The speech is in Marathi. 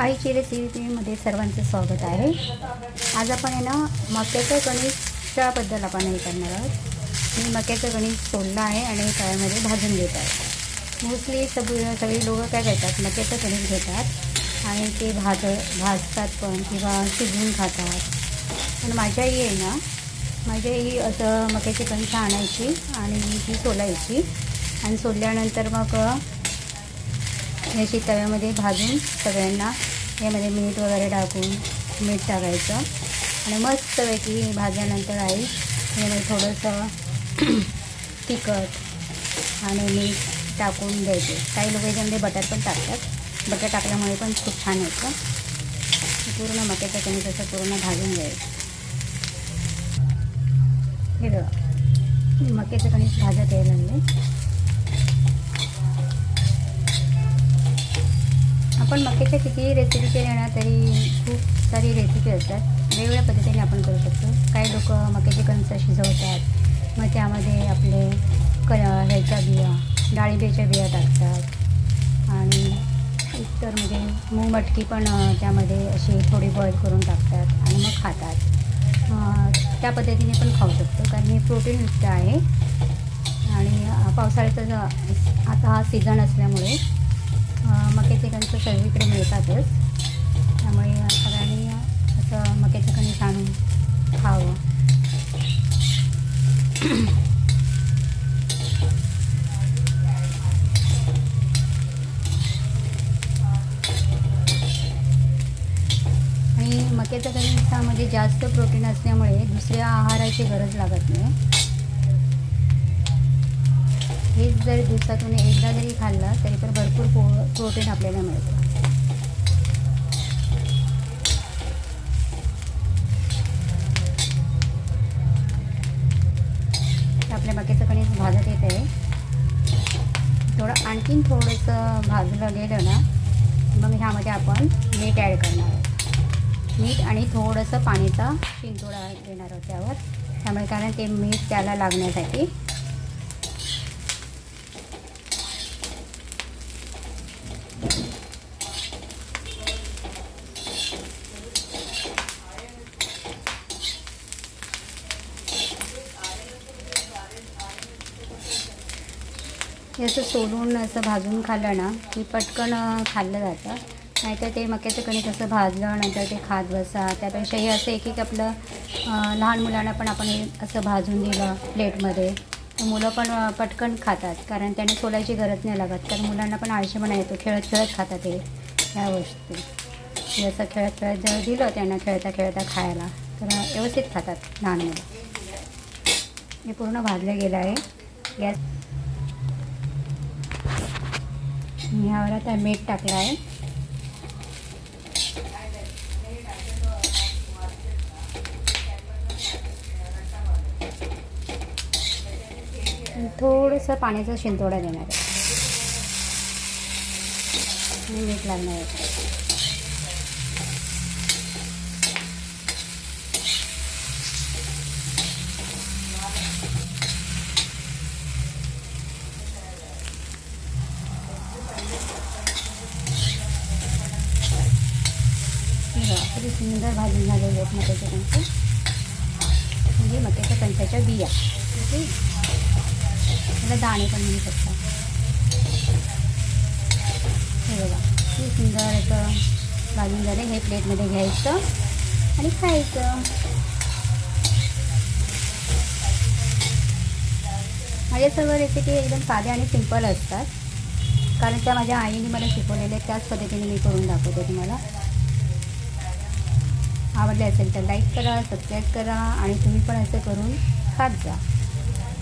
आईची रेसिपीमध्ये सर्वांचं स्वागत आहे. आज आपण आहे ना मक्याचं गणेशाबद्दल आपण हे करणार आहोत. मी मक्याचं गणेश सोडला आहे आणि त्यामध्ये भाजून घेत आहे. मोस्टली सगळी सगळी लोकं काय करतात मक्याचं गणेश घेतात आणि ते भाज भाजतात पण किंवा शिजवून खातात. पण माझ्या आई आहे ना माझ्या आई असं मक्याची कणसं आणायची आणि ती सोलायची. आणि सोडल्यानंतर मग याची तव्यामध्ये भाजून सगळ्यांना यामध्ये मीठ वगैरे टाकून मीठ टाकायचं. आणि मस्तपैकी भाजल्यानंतर आई यामध्ये थोडंसं तिखट आणि मीठ टाकून द्यायचे. काही लोक याच्यामध्ये बटर पण टाकतात. बटर टाकल्यामुळे पण खूप छान होतं. पूर्ण मक्याचं कणिक तसं पूर्ण भाजून घ्यायचं. हे बघा. मक्याचं कणीस भाजत यायला लागले आपण मक्याच्या कितीही रेसिपी केल्या ना तरी खूप सारी रेसिपी असतात. वेगवेगळ्या पद्धतीने आपण करू शकतो. काही लोक मक्याचे कणसं शिजवतात. मग त्यामध्ये आपले क ह्याच्या बिया डाळिंबेच्या बिया टाकतात. आणि इतर म्हणजे मूग मटकी पण त्यामध्ये अशी थोडी बॉईल करून टाकतात आणि मग खातात. त्या पद्धतीने पण खाऊ शकतो. कारण हे प्रोटीनयुक्त आहे. आणि पावसाळ्याचा आता हा सीझन असल्यामुळे सगळीकडे त्यामुळे सगळ्यांनी असं मक्याचं कणीस आणून खावं. आणि मक्याच्या कणिसामध्ये जास्त प्रोटीन असल्यामुळे दुसऱ्या आहाराची गरज लागत नाही. हेच जर दिवसातून एकदा जरी खाल्लं तरी तर भरपूर पो प्रोटीन आपल्याला मिळतं. थोडं आणखीन थोडंसं भाजलं गेलं ना मग ह्यामध्ये आपण मीठ ॲड करणार आहोत. मीठ आणि थोडंसं पाणीचा शिंतोडा देणार आहोत त्यावर. त्यामुळे कारण ते मीठ त्याला लागण्यासाठी हे असं सोलून असं भाजून खाल्लं ना की पटकन खाल्लं जातं. नाहीतर ते मक्याचं कणिक असं भाजलं नंतर ते खात बसा. त्यापेक्षा हे असं एक एक आपलं लहान मुलांना पण आपण हे असं भाजून दिलं प्लेटमध्ये. तर मुलं पण पटकन खातात कारण त्याने सोलायची गरज नाही लागत. तर मुलांना पण आळशीपणा येतो खेळत खेळत खातात हे ह्या गोष्टी. जसं असं खेळत खेळत जर दिलं त्यांना खेळता खेळता खायला तर व्यवस्थित खातात लहान मुलं. हे पूर्ण भाजलं गेलं आहे. गॅस ह्यावर आता मीठ टाकलं आहे. थोडंसं पाण्याचा शिंतोडा देणार आहे. मीठ लागणार आहे. किती सुंदर भाजून झालेले आहेत मक्याचे कणसे म्हणजे मक्याच्या कणसाच्या बिया. ओके? त्याला दाणे पण म्हणू शकता. हे बघा. किती सुंदर असं भाजून झाले. हे प्लेटमध्ये घ्यायचं आणि खायचं. माझ्या सर्व रेसिपी एकदम साध्या आणि सिंपल असतात. कारण त्या माझ्या आईने मला शिकवलेल्या आहेत, त्याच पद्धतीने मी करून दाखवते तुम्हाला. आवडले असेल तर लाईक करा सबस्क्राईब करा आणि तुम्ही पण असं करून खात जा.